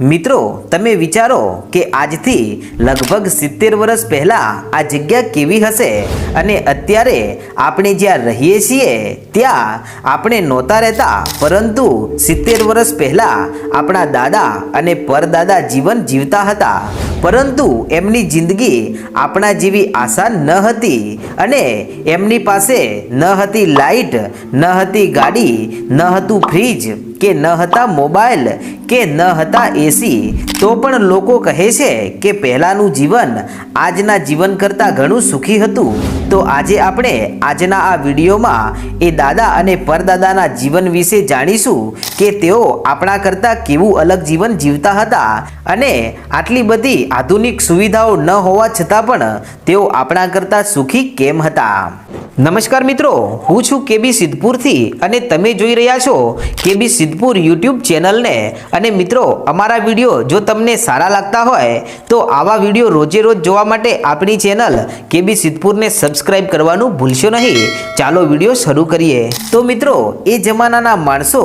મિત્રો, તમે વિચારો કે આજથી લગભગ સિત્તેર વર્ષ પહેલાં આ જગ્યા કેવી હશે? અને અત્યારે આપણે જ્યાં રહીએ છીએ, ત્યાં આપણે નહોતા રહેતા. પરંતુ સિત્તેર વર્ષ પહેલાં આપણા દાદા અને પરદાદા જીવન જીવતા હતા. પરંતુ એમની જિંદગી આપણા જેવી આસાન ન હતી અને એમની પાસે ન હતી લાઈટ, ન હતી ગાડી, ન હતું ફ્રીજ. કે ન હતા મોબાઈલ, કે ન હતા એસી, તો પણ લોકો કહે છે કે પહેલાંનું જીવન આજના જીવન કરતાં ઘણું સુખી હતું. તો આજે આપણે આજના આ વિડીયોમાં એ દાદા અને પરદાદાના જીવન વિશે જાણીશું કે તેઓ આપણા કરતાં કેવું અલગ જીવન જીવતા હતા અને આટલી બધી આધુનિક સુવિધાઓ ન હોવા છતાં પણ તેઓ આપણા કરતાં સુખી કેમ હતા. નમસ્કાર મિત્રો, હું છું કેબી સિદ્ધપુરથી અને તમે જોઈ રહ્યા છો કેબી સિદ્ધપુર યુટ્યુબ ચેનલને. અને મિત્રો, અમારા વીડિયો જો તમને સારા લાગતા હોય, તો આવા વીડિયો રોજે રોજ જોવા માટે આપણી ચેનલ કેબી સિદ્ધપુરને સબસ્ક્રાઇબ કરવાનું ભૂલશો નહીં. ચાલો વીડિયો શરૂ કરીએ. તો મિત્રો, એ જમાનાના માણસો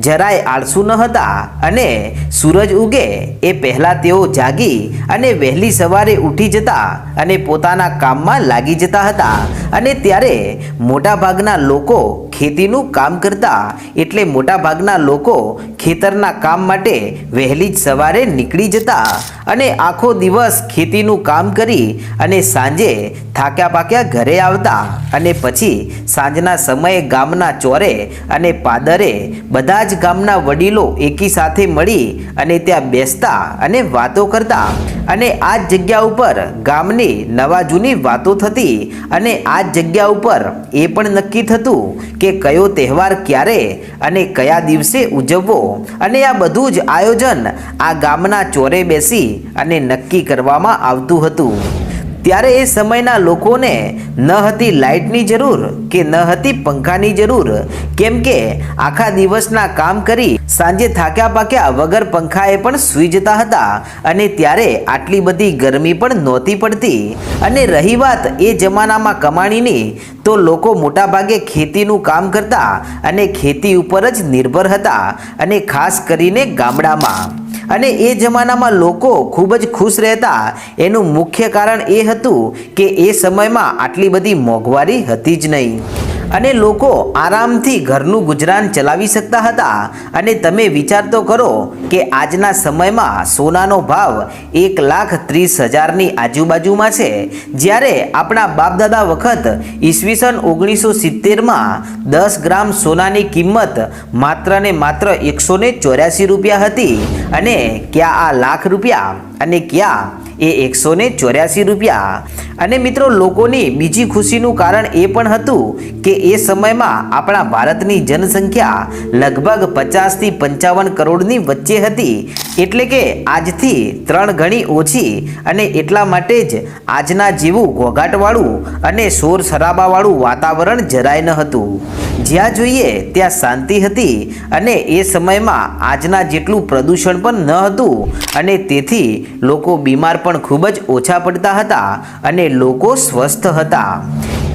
જરાય આળસુ ન હતા અને સૂરજ ઉગે એ પહેલાં તેઓ જાગી અને વહેલી સવારે ઉઠી જતા અને પોતાના કામમાં લાગી જતા હતા. અને ત્યારે મોટા ભાગના લોકો ખેતીનું કામ કરતા એટલે મોટાભાગના લોકો ખેતરના કામ માટે વહેલી જ સવારે નીકળી જતા અને આખો દિવસ ખેતીનું કામ કરી અને સાંજે થાક્યા પાક્યા ઘરે આવતા અને પછી સાંજના સમયે ગામના ચોરે અને પાદરે બધા જ ગામના વડીલો એકી સાથે મળી અને ત્યાં બેસતા અને વાતો કરતા અને આ જ જગ્યા ઉપર ગામની નવા જૂની વાતો થતી અને આ જ જગ્યા ઉપર એ પણ નક્કી થતું કે કયો તહેવાર ક્યારે અને કયા દિવસે ઉજવવો? અને આ બધું જ આયોજન આ ગામના ચોરે બેસી અને નક્કી કરવામાં આવતું હતું. ત્યારે એ સમયના લોકોને ન હતી લાઇટની જરૂર કે ન હતી પંખાની જરૂર. કેમ કે આખા દિવસના કામ કરી સાંજે થાક્યા પાક્યા વગર પંખાએ પણ સૂઈ જતા હતા અને ત્યારે આટલી બધી ગરમી પણ નહોતી પડતી. અને રહી વાત એ જમાનામાં કમાણીની, તો લોકો મોટાભાગે ખેતીનું કામ કરતા અને ખેતી ઉપર જ નિર્ભર હતા અને ખાસ કરીને ગામડામાં. અને એ જમાનામાં લોકો ખૂબ જ ખુશ રહેતા, એનું મુખ્ય કારણ એ હતું કે એ સમયમાં આટલી બધી મોંઘવારી હતી જ નહીં. અને લોકો આરામથી ઘરનું ગુજરાન ચલાવી શકતા હતા. અને તમે વિચાર તો કરો કે આજના સમયમાં સોનાનો ભાવ એક લાખ ત્રીસ હજારની આજુબાજુમાં છે. જ્યારે આપણા બાપદાદા વખત ઈસવીસન ઓગણીસો સિત્તેરમાં દસ ગ્રામ સોનાની કિંમત માત્ર ને માત્ર એકસો ને ચોર્યાસી રૂપિયા હતી અને ક્યાં આ લાખ રૂપિયા અને ક્યાં એ એકસો ચોર્યાસી રૂપિયા. અને મિત્રો, લોકોની બીજી ખુશીનું કારણ એ પણ હતું કે એ સમયમાં આપણા ભારતની જનસંખ્યા લગભગ પચાસથી પંચાવન કરોડની વચ્ચે હતી. એટલે કે આજથી ત્રણ ગણી ઓછી અને એટલા માટે જ આજના જેવું ઘોઘાટવાળું અને શોર શરાબાવાળું વાતાવરણ જરાય ન હતું. જ્યાં જોઈએ ત્યાં શાંતિ હતી અને એ સમયમાં આજના જેટલું પ્રદૂષણ પણ ન હતું. અને તેથી લોકો બીમાર પણ ખૂબ જ ઓછા પડતા હતા અને લોકો સ્વસ્થ હતા.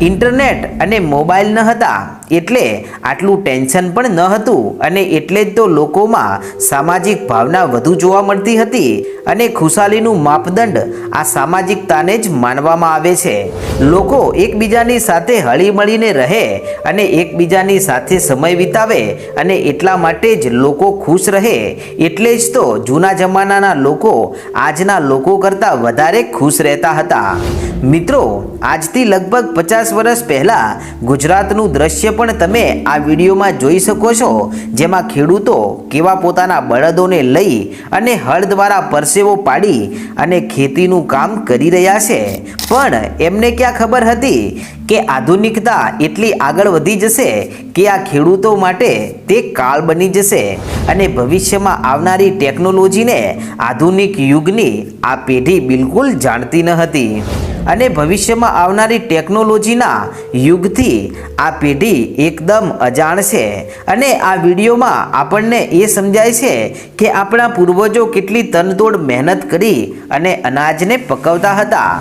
ઇન્ટરનેટ અને મોબાઈલ ન હતા. એટલે આટલું ટેન્શન પણ ન હતું અને એટલે જ તો લોકોમાં સામાજિક ભાવના વધુ જોવા મળતી હતી અને ખુશાલીનું માપદંડ આ સામાજિકતાને જ માનવામાં આવે છે. લોકો એકબીજાની સાથે હળીમળીને રહે અને એકબીજાની સાથે સમય વિતાવે અને એટલા માટે જ લોકો ખુશ રહે. એટલે જ તો જૂના જમાનાના લોકો આજના લોકો કરતાં વધારે ખુશ રહેતા હતા. મિત્રો, આજથી લગભગ પચાસ વર્ષ પહેલાં ગુજરાતનું દ્રશ્ય પણ તમે આ વિડીયોમાં જોઈ શકો છો જેમાં ખેડૂતો કેવા પોતાના બળદોને લઈ અને હળ દ્વારા પરસેવો પાડી અને ખેતીનું કામ કરી રહ્યા છે. પણ એમને ક્યાં ખબર હતી? કે આધુનિકતા એટલી આગળ વધી જશે કે આ ખેડૂતો માટે તે કાળ બની જશે અને ભવિષ્યમાં આવનારી ટેકનોલોજીને આધુનિક યુગની આ પેઢી બિલકુલ જાણતી ન હતી. અને ભવિષ્યમાં આવનારી ટેકનોલોજીના યુગથી આ પેઢી એકદમ અજાણ છે. અને આ વિડીયોમાં આપણને એ સમજાય છે કે આપણા પૂર્વજો કેટલી તનતોડ મહેનત કરી અને અનાજને પકવતા હતા.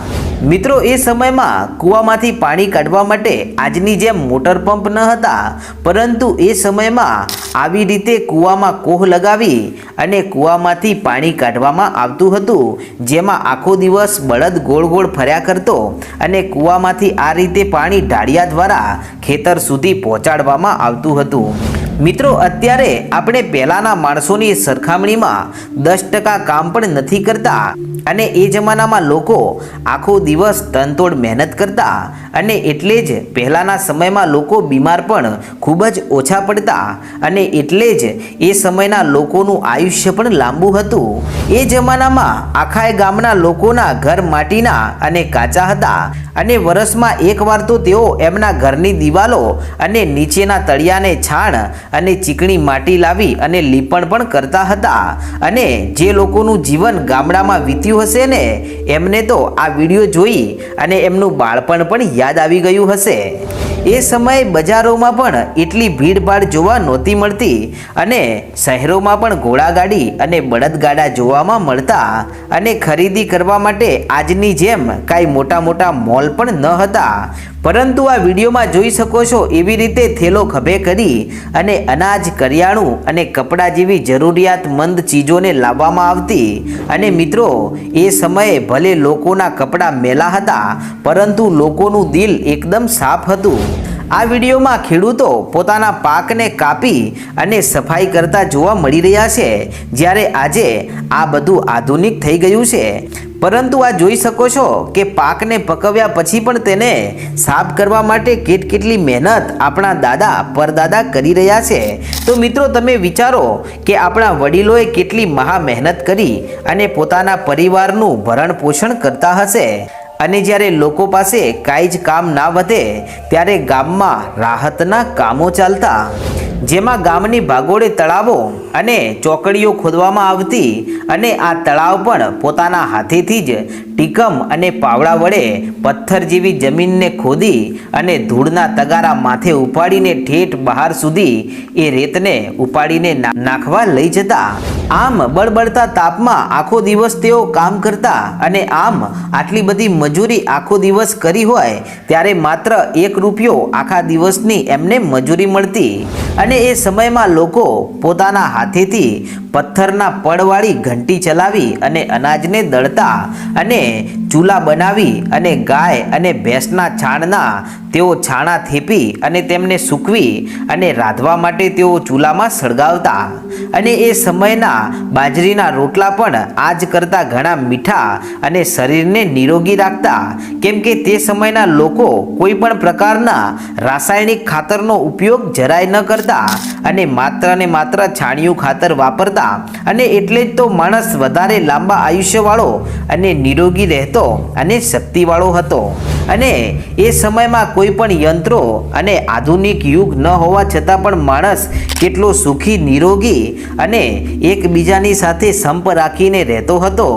મિત્રો, એ સમયમાં કૂવામાંથી પાણી કાઢવા માટે આજની જેમ મોટર પંપ ન હતા, પરંતુ એ સમયમાં આવી રીતે કૂવામાં કોહ લગાવી અને કૂવામાંથી પાણી કાઢવામાં આવતું હતું, જેમાં આખો દિવસ બળદ ગોળ ગોળ ફર્યા કરતો અને કૂવામાંથી આ રીતે પાણી ઢાળિયા દ્વારા ખેતર સુધી પહોંચાડવામાં આવતું હતું. મિત્રો, અત્યારે આપણે પહેલાંના માણસોની સરખામણીમાં દસ ટકા કામ પણ નથી કરતા અને એ જમાનામાં લોકો આખો દિવસ તનતોડ મહેનત કરતા અને એટલે જ પહેલાંના સમયમાં લોકો બીમાર પણ ખૂબ જ ઓછા પડતા અને એટલે જ એ સમયના લોકોનું આયુષ્ય પણ લાંબુ હતું. એ જમાનામાં આખાય ગામના લોકોના ઘર માટીના અને કાચા હતા અને વર્ષમાં એકવાર તો તેઓ એમના ઘરની દિવાલો અને નીચેના તળિયાને છાણ અને ચીકણી માટી લાવી અને લીપણ પણ કરતા હતા. અને જે લોકોનું જીવન ગામડામાં વીત્યું હશે ને, એમને તો આ વીડિયો જોઈ અને એમનું બાળપણ પણ યાદ આવી ગયું હશે. એ સમયે બજારોમાં પણ એટલી ભીડભાડ જોવા નહોતી મળતી અને શહેરોમાં પણ ઘોડાગાડી અને બળદગાડા જોવામાં મળતા અને ખરીદી કરવા માટે આજની જેમ કાંઈ મોટા મોટા મોલ પણ ન હતા. પરંતુ આ વિડીયોમાં જોઈ શકો છો એવી રીતે થેલો ખભે કરી અને અનાજ, કરિયાણું અને કપડાં જેવી જરૂરિયાતમંદ ચીજોને લાવવામાં આવતી. અને મિત્રો, એ સમયે ભલે લોકોના કપડાં મેલા હતા, પરંતુ લોકોનું દિલ એકદમ સાફ હતું. આ વિડીયોમાં ખેડૂતો પોતાના પાકને કાપી અને સફાઈ કરતા જોવા મળી રહ્યા છે, જ્યારે આજે આ બધું આધુનિક થઈ ગયું છે. પરંતુ આ જોઈ શકો છો કે પાકને પકવ્યા પછી પણ તેને સાફ કરવા માટે કેટ કેટલી મહેનત આપણા દાદા, પરદાદા કરી રહ્યા છે. તો મિત્રો, તમે વિચારો કે આપણા વડીલોએ કેટલી મહા મહેનત કરી અને પોતાના પરિવારનું ભરણ પોષણ કરતા હશે. અને જ્યારે લોકો પાસે કાંઈ જ કામ ના વધે, ત્યારે ગામમાં રાહતના કામો ચાલતા. જેમાં ગામની ભાગોળે તળાવો અને ચોકડીઓ ખોદવામાં આવતી અને આ તળાવ પણ પોતાના હાથેથી જ ટીકમ અને પાવડા વડે પથ્થર જેવી જમીનને ખોદી અને ધૂળના તગારા માથે ઉપાડીને ઠેઠ બહાર સુધી એ રેતને ઉપાડીને નાખવા લઈ જતા. આમ બળબડતા તાપમાં આખો દિવસ તેઓ કામ કરતા અને આમ આટલી બધી મજૂરી આખો દિવસ કરી હોય, ત્યારે માત્ર એક રૂપિયો આખા દિવસની એમને મજૂરી મળતી. અને એ સમયમાં લોકો પોતાના હાથેથી પથ્થરના પડવાળી ઘંટી ચલાવી અને અનાજને દળતા અને ચૂલા બનાવી અને ગાય અને ભેંસના છાણના તેઓ છાણા થેપી અને તેમને સૂકવી અને રાંધવા માટે તેઓ ચૂલામાં સળગાવતા. અને એ સમયના બાજરીના રોટલા પણ આજ કરતાં ઘણા મીઠા અને શરીરને નિરોગી રાખતા. કેમ કે તે સમયના લોકો કોઈ પણ પ્રકારના રાસાયણિક ખાતરનો ઉપયોગ જરાય ન કરતા. અને માત્ર ને માત્ર છાણિયું ખાતર વાપરતા અને એટલે જ તો માણસ વધારે લાંબા આયુષ્યવાળો અને નિરોગી રહેતો અને શક્તિવાળો હતો. અને એ સમયમાં કોઈ પણ યંત્રો અને આધુનિક યુગ ન હોવા છતાં પણ માણસ કેટલો સુખી, નિરોગી અને એકબીજાની સાથે સંપ રાખીને રહેતો હતો.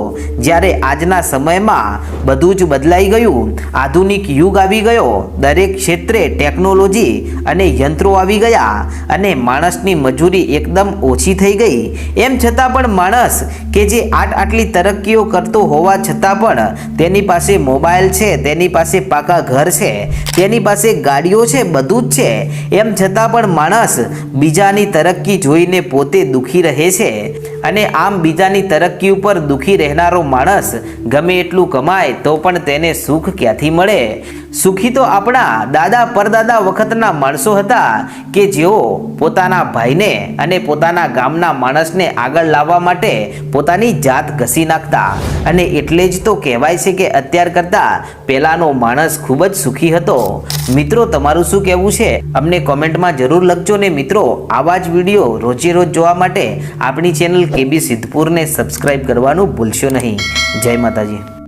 જ્યારે આજના સમયમાં બધું જ બદલાઈ ગયું, આધુનિક યુગ આવી ગયો, દરેક ક્ષેત્રે ટેકનોલોજી અને યંત્રો આવી ગયા અને માણસની મજૂરી એકદમ ઓછી થઈ ગઈ. એમ છતાં પણ માણસ કે જે આટ આટલી તરક્કીઓ કરતો હોવા છતાં પણ તેની પાસે મોબાઈલ છે, તેની પાસે પાકા ઘર છે. તેની પાસે ગાડીઓ છે, બધું જ છે. એમ છતાં પણ માણસ બીજાની તરક્કી જોઈને પોતે દુઃખી રહે છે. અને આમ બીજાની તરક્કી ઉપર દુઃખી રહેનારો માણસ ગમે એટલું કમાય તો પણ તેને સુખ ક્યાંથી મળે? સુખી તો આપણા દાદા પરદાદા વખતના માણસો હતા કે જેઓ પોતાના ભાઈને અને પોતાના ગામના માણસને આગળ લાવવા માટે પોતાની જાત ઘસી નાખતા. અને એટલે જ તો કહેવાય છે કે અત્યાર કરતાં પહેલાંનો માણસ ખૂબ જ સુખી હતો. મિત્રો, તમારું શું કહેવું છે? અમને કોમેન્ટમાં જરૂર લખજો ને મિત્રો. આવા જ વીડિયો રોજે રોજ જોવા માટે આપણી ચેનલ કેબી સિદ્ધપુરને સબસ્ક્રાઈબ કરવાનું ભૂલશો નહીં. જય માતાજી.